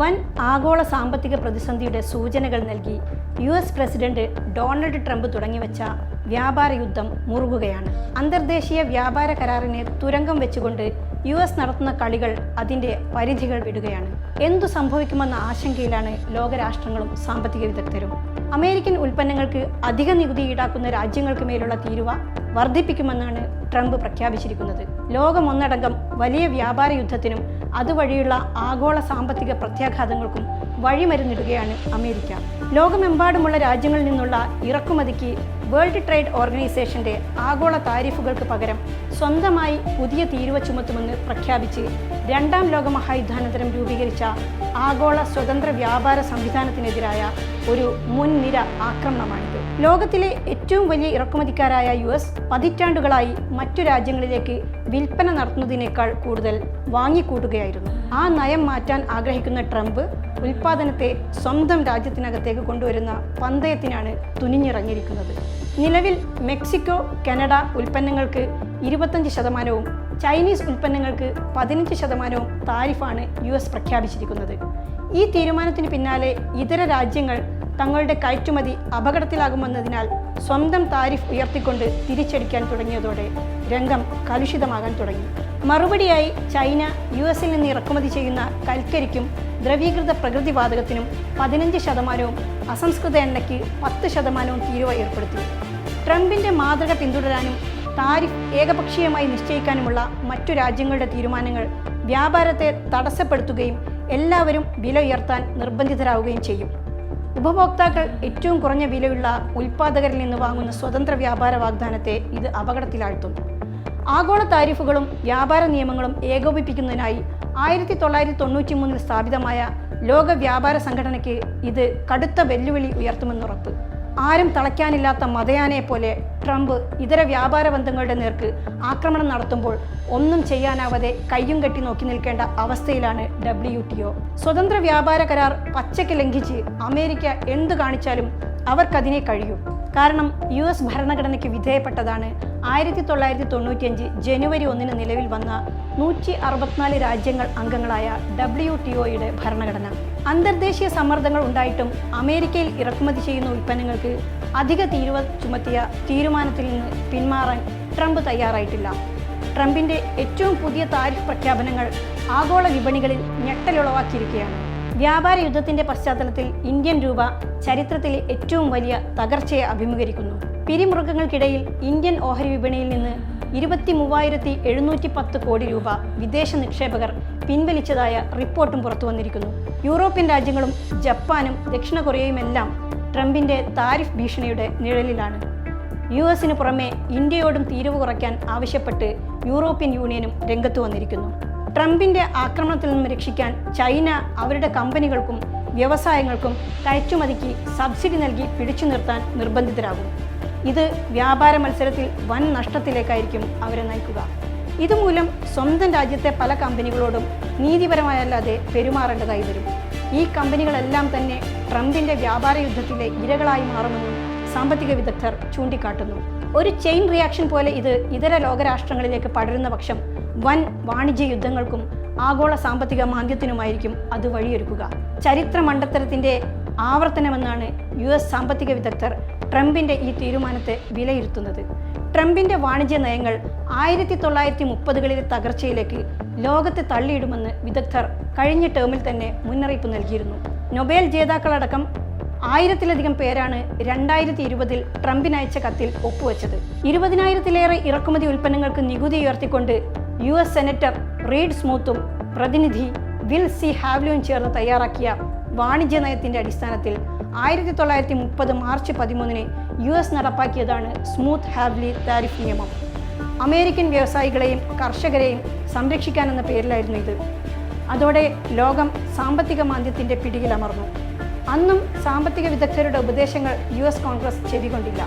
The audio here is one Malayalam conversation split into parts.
വൻ ആഗോള സാമ്പത്തിക പ്രതിസന്ധിയുടെ സൂചനകൾ നൽകി U S president Donald Trump തുടങ്ങിവെച്ച വ്യാപാര യുദ്ധം മുറുകുകയാണ്. അന്തർദേശീയ വ്യാപാര കരാറിനെ തുരങ്കം വെച്ചുകൊണ്ട് യു എസ് നടത്തുന്ന കളികൾ അതിന്റെ പരിധികൾ വിടുകയാണ്. എന്തു സംഭവിക്കുമെന്ന ആശങ്കയിലാണ് ലോകരാഷ്ട്രങ്ങളും സാമ്പത്തിക വിദഗ്ധരും. അമേരിക്കൻ ഉൽപ്പന്നങ്ങൾക്ക് അധിക നികുതി ഈടാക്കുന്ന രാജ്യങ്ങൾക്ക് മേലുള്ള തീരുവ വർദ്ധിപ്പിക്കുമെന്നാണ് ട്രംപ് പ്രഖ്യാപിച്ചിരിക്കുന്നത്. ലോകമൊന്നടങ്കം വലിയ വ്യാപാര യുദ്ധത്തിനും അതുവഴിയുള്ള ആഗോള സാമ്പത്തിക പ്രത്യാഘാതങ്ങൾക്കും വഴിമരുന്നിടുകയാണ് അമേരിക്ക. ലോകമെമ്പാടുമുള്ള രാജ്യങ്ങളിൽ നിന്നുള്ള ഇറക്കുമതിക്ക് വേൾഡ് ട്രേഡ് ഓർഗനൈസേഷന്റെ ആഗോള താരിഫുകൾക്ക് പകരം സ്വന്തമായി പുതിയ തീരുവ ചുമത്തുമെന്ന് പ്രഖ്യാപിച്ച് രണ്ടാം ലോക മഹായുദ്ധാനന്തരം രൂപീകരിച്ച ആഗോള സ്വതന്ത്ര വ്യാപാര സംവിധാനത്തിനെതിരായ ഒരു മുൻനിര ആക്രമണമാണിത്. ലോകത്തിലെ ഏറ്റവും വലിയ ഇറക്കുമതിക്കാരായ യു എസ് പതിറ്റാണ്ടുകളായി മറ്റു രാജ്യങ്ങളിലേക്ക് വിൽപ്പന നടത്തുന്നതിനേക്കാൾ കൂടുതൽ വാങ്ങിക്കൂട്ടുകയായിരുന്നു. ആ നയം മാറ്റാൻ ആഗ്രഹിക്കുന്ന ട്രംപ് ഉൽപാദനത്തെ സ്വന്തം രാജ്യത്തിനകത്തേക്ക് കൊണ്ടുവരുന്ന പന്തയത്തിനാണ് തുനിഞ്ഞിറങ്ങിയിരിക്കുന്നത്. നിലവിൽ മെക്സിക്കോ കനഡ ഉൽപ്പന്നങ്ങൾക്ക് ഇരുപത്തഞ്ച് ശതമാനവും ചൈനീസ് ഉൽപ്പന്നങ്ങൾക്ക് പതിനഞ്ച് ശതമാനവും താരിഫാണ് യു എസ് പ്രഖ്യാപിച്ചിരിക്കുന്നത്. ഈ തീരുമാനത്തിന് പിന്നാലെ ഇതര രാജ്യങ്ങൾ തങ്ങളുടെ കയറ്റുമതി അപകടത്തിലാകുമെന്നതിനാൽ സ്വന്തം താരിഫ് ഉയർത്തിക്കൊണ്ട് തിരിച്ചടിക്കാൻ തുടങ്ങിയതോടെ രംഗം കലുഷിതമാകാൻ തുടങ്ങി. മറുപടിയായി ചൈന യു എസിൽ നിന്ന് ഇറക്കുമതി ചെയ്യുന്ന കൽക്കരിക്കും ദ്രവീകൃത പ്രകൃതിവാതകത്തിനും പതിനഞ്ച് ശതമാനവും അസംസ്കൃത എണ്ണയ്ക്ക് പത്ത് ശതമാനവും തീരുവ ഏർപ്പെടുത്തി. ട്രംപിന്റെ മാതൃക പിന്തുടരാനും താരിഫ് ഏകപക്ഷീയമായി നിശ്ചയിക്കാനുമുള്ള മറ്റു രാജ്യങ്ങളുടെ തീരുമാനങ്ങൾ വ്യാപാരത്തെ തടസ്സപ്പെടുത്തുകയും എല്ലാവരും വില ഉയർത്താൻ നിർബന്ധിതരാവുകയും ചെയ്യും. ഉപഭോക്താക്കൾ ഏറ്റവും കുറഞ്ഞ വിലയുള്ള ഉൽപ്പാദകരിൽ നിന്ന് വാങ്ങുന്ന സ്വതന്ത്ര വ്യാപാര വാഗ്ദാനത്തെ ഇത് അപകടത്തിലാഴ്ത്തും. ആഗോള താരിഫുകളും വ്യാപാര നിയമങ്ങളും ഏകോപിപ്പിക്കുന്നതിനായി ആയിരത്തി തൊള്ളായിരത്തി തൊണ്ണൂറ്റി മൂന്നിൽ സ്ഥാപിതമായ ലോക വ്യാപാര സംഘടനയ്ക്ക് ഇത് കടുത്ത വെല്ലുവിളി ഉയർത്തുമെന്നുറപ്പ്. ആരും തളയ്ക്കാനില്ലാത്ത മതയാനയെ പോലെ ട്രംപ് ഇതര വ്യാപാര ബന്ധങ്ങളുടെ നേർക്ക് ആക്രമണം നടത്തുമ്പോൾ ഒന്നും ചെയ്യാനാവാതെ കയ്യും കെട്ടി നോക്കി നിൽക്കേണ്ട അവസ്ഥയിലാണ് ഡബ്ല്യു ടി ഒ. സ്വതന്ത്ര വ്യാപാര കരാർ പച്ചയ്ക്ക് ലംഘിച്ച് അമേരിക്ക എന്തു കാണിച്ചാലും അവർക്കതിനെ കഴിയൂ. കാരണം യു എസ് ഭരണഘടനയ്ക്ക് വിധേയപ്പെട്ടതാണ്. ആയിരത്തി തൊള്ളായിരത്തി തൊണ്ണൂറ്റിയഞ്ച് ജനുവരി ഒന്നിന് നിലവിൽ വന്ന നൂറ്റി അറുപത്തിനാല് രാജ്യങ്ങൾ അംഗങ്ങളായ ഡബ്ല്യു ടി ഒയുടെ ഭരണഘടന. അന്തർദേശീയ സമ്മർദ്ദങ്ങൾ ഉണ്ടായിട്ടും അമേരിക്കയിൽ ഇറക്കുമതി ചെയ്യുന്ന ഉൽപ്പന്നങ്ങൾക്ക് അധിക തീരുവ ചുമത്തിയ തീരുമാനത്തിൽ നിന്ന് പിന്മാറാൻ ട്രംപ് തയ്യാറായിട്ടില്ല. ട്രംപിന്റെ ഏറ്റവും പുതിയ താരിഫ് പ്രഖ്യാപനങ്ങൾ ആഗോള വിപണികളിൽ ഞെട്ടലുളവാക്കിയിരിക്കുകയാണ്. വ്യാപാര യുദ്ധത്തിന്റെ പശ്ചാത്തലത്തിൽ ഇന്ത്യൻ രൂപ ചരിത്രത്തിലെ ഏറ്റവും വലിയ തകർച്ചയെ അഭിമുഖീകരിക്കുന്നു. പിരിമുറുക്കങ്ങൾക്കിടയിൽ ഇന്ത്യൻ ഓഹരി വിപണിയിൽ നിന്ന് ഇരുപത്തി മൂവായിരത്തി എഴുന്നൂറ്റി പത്ത് കോടി രൂപ വിദേശ നിക്ഷേപകർ പിൻവലിച്ചതായ റിപ്പോർട്ടും പുറത്തു വന്നിരിക്കുന്നു. യൂറോപ്യൻ രാജ്യങ്ങളും ജപ്പാനും ദക്ഷിണ കൊറിയയുമെല്ലാം ട്രംപിന്റെ താരിഫ് ഭീഷണിയുടെ നിഴലിലാണ്. യു എസിന് പുറമെ ഇന്ത്യയോടും തീരുവ കുറയ്ക്കാൻ ആവശ്യപ്പെട്ട് യൂറോപ്യൻ യൂണിയനും രംഗത്തു വന്നിരിക്കുന്നു. ട്രംപിന്റെ ആക്രമണത്തിൽ നിന്നും രക്ഷിക്കാൻ ചൈന അവരുടെ കമ്പനികൾക്കും വ്യവസായങ്ങൾക്കും കയറ്റുമതിക്ക് സബ്സിഡി നൽകി പിടിച്ചു നിർത്താൻ നിർബന്ധിതരാകും. ഇത് വ്യാപാര മത്സരത്തിൽ വൻ നഷ്ടത്തിലേക്കായിരിക്കും അവരെ നയിക്കുക. ഇതുമൂലം സ്വന്തം രാജ്യത്തെ പല കമ്പനികളോടും നീതിപരമായല്ലാതെ പെരുമാറേണ്ടതായി വരും. ഈ കമ്പനികളെല്ലാം തന്നെ ട്രംപിന്റെ വ്യാപാര യുദ്ധത്തിലെ ഇരകളായി മാറുമെന്നും സാമ്പത്തിക വിദഗ്ധർ ചൂണ്ടിക്കാട്ടുന്നു. ഒരു ചെയിൻ റിയാക്ഷൻ പോലെ ഇത് ഇതര ലോകരാഷ്ട്രങ്ങളിലേക്ക് പടരുന്ന പക്ഷം വൻ വാണിജ്യ യുദ്ധങ്ങൾക്കും ആഗോള സാമ്പത്തിക മാന്ദ്യത്തിനുമായിരിക്കും അത് വഴിയൊരുക്കുക. ചരിത്ര മണ്ടത്തരത്തിന്റെ ആവർത്തനമെന്നാണ് യു എസ് സാമ്പത്തിക വിദഗ്ധർ ട്രംപിന്റെ ഈ തീരുമാനത്തെ വിലയിരുത്തുന്നത്. ട്രംപിന്റെ വാണിജ്യ നയങ്ങൾ ആയിരത്തി തൊള്ളായിരത്തി മുപ്പതുകളിലെ തകർച്ചയിലേക്ക് ലോകത്തെ തള്ളിയിടുമെന്ന് വിദഗ്ധർ കഴിഞ്ഞ ടേമിൽ തന്നെ മുന്നറിയിപ്പ് നൽകിയിരുന്നു. നൊബേൽ ജേതാക്കളടക്കം ആയിരത്തിലധികം പേരാണ് രണ്ടായിരത്തി ഇരുപതിൽ ട്രംപിനയച്ച കത്തിൽ ഒപ്പുവെച്ചത്. ഇരുപതിനായിരത്തിലേറെ ഇറക്കുമതി ഉൽപ്പന്നങ്ങൾക്ക് നികുതി ഉയർത്തിക്കൊണ്ട് യു എസ് സെനറ്റർ റീഡ് സ്മൂത്തും പ്രതിനിധി വിൽ സി ഹാവ്ലിയും ചേർന്ന് തയ്യാറാക്കിയ വാണിജ്യ നയത്തിന്റെ അടിസ്ഥാനത്തിൽ ആയിരത്തി തൊള്ളായിരത്തി മുപ്പത് മാർച്ച് പതിമൂന്നിന് യു എസ് നടപ്പാക്കിയതാണ് സ്മൂത്ത് ഹാവ്ലി താരിഫ് നിയമം. അമേരിക്കൻ വ്യവസായികളെയും കർഷകരെയും സംരക്ഷിക്കാനെന്ന പേരിലായിരുന്നു ഇത്. അതോടെ ലോകം സാമ്പത്തിക മാന്ദ്യത്തിന്റെ പിടിയിലമർന്നു അന്നും സാമ്പത്തിക വിദഗ്ധരുടെ ഉപദേശങ്ങൾ യു എസ് കോൺഗ്രസ് ചെവികൊണ്ടില്ല.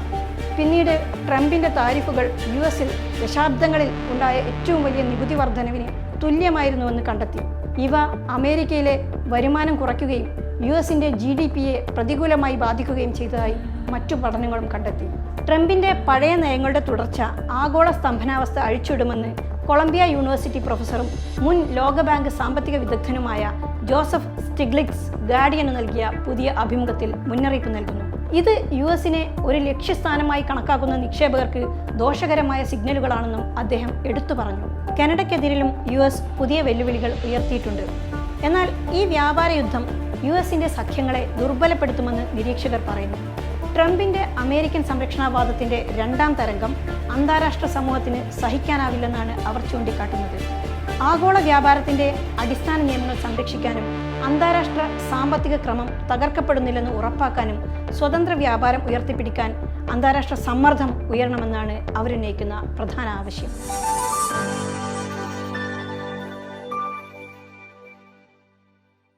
പിന്നീട് ട്രംപിന്റെ താരിഫുകൾ യു എസിൽ ദശാബ്ദങ്ങളിൽ ഉണ്ടായ ഏറ്റവും വലിയ നികുതി വർധനവിന് തുല്യമായിരുന്നുവെന്ന് കണ്ടെത്തി. ഇവ അമേരിക്കയിലെ വരുമാനം കുറയ്ക്കുകയും യു എസിന്റെ ജി ഡി പിയെ പ്രതികൂലമായി ബാധിക്കുകയും ചെയ്തതായി മറ്റു പഠനങ്ങളും കണ്ടെത്തി. ട്രംപിന്റെ പഴയ നയങ്ങളുടെ തുടർച്ച ആഗോള സ്തംഭനാവസ്ഥ അഴിച്ചിടുമെന്ന് കൊളംബിയ യൂണിവേഴ്സിറ്റി പ്രൊഫസറും മുൻ ലോകബാങ്ക് സാമ്പത്തിക വിദഗ്ധനുമായ ജോസഫ് സ്റ്റിഗ്ലിക്സ് ഗാർഡിയന് നൽകിയ പുതിയ അഭിമുഖത്തിൽ മുന്നറിയിപ്പ് നൽകുന്നു. ഇത് യു എസിനെ ഒരു ലക്ഷ്യസ്ഥാനമായി കണക്കാക്കുന്ന നിക്ഷേപകർക്ക് ദോഷകരമായ സിഗ്നലുകളാണെന്നും അദ്ദേഹം എടുത്തു പറഞ്ഞു. കാനഡയ്ക്കെതിരിലും യു എസ് പുതിയ വെല്ലുവിളികൾ ഉയർത്തിയിട്ടുണ്ട്. എന്നാൽ ഈ വ്യാപാര യുദ്ധം യു എസിന്റെ സഖ്യങ്ങളെ ദുർബലപ്പെടുത്തുമെന്ന് നിരീക്ഷകർ പറയുന്നു. ട്രംപിന്റെ അമേരിക്കൻ സംരക്ഷണവാദത്തിന്റെ രണ്ടാം തരംഗം അന്താരാഷ്ട്ര സമൂഹത്തിന് സഹിക്കാനാവില്ലെന്നാണ് അവർ ചൂണ്ടിക്കാട്ടുന്നത്. ആഗോള വ്യാപാരത്തിന്റെ അടിസ്ഥാന നിയമങ്ങൾ സംരക്ഷിക്കാനും അന്താരാഷ്ട്ര സാമ്പത്തിക ക്രമം തകർക്കപ്പെടുന്നില്ലെന്ന് ഉറപ്പാക്കാനും സ്വതന്ത്ര വ്യാപാരം ഉയർത്തിപ്പിടിക്കാൻ അന്താരാഷ്ട്ര സമ്മർദ്ദം ഉയരണമെന്നാണ് അവരുന്നയിക്കുന്ന പ്രധാന ആവശ്യം.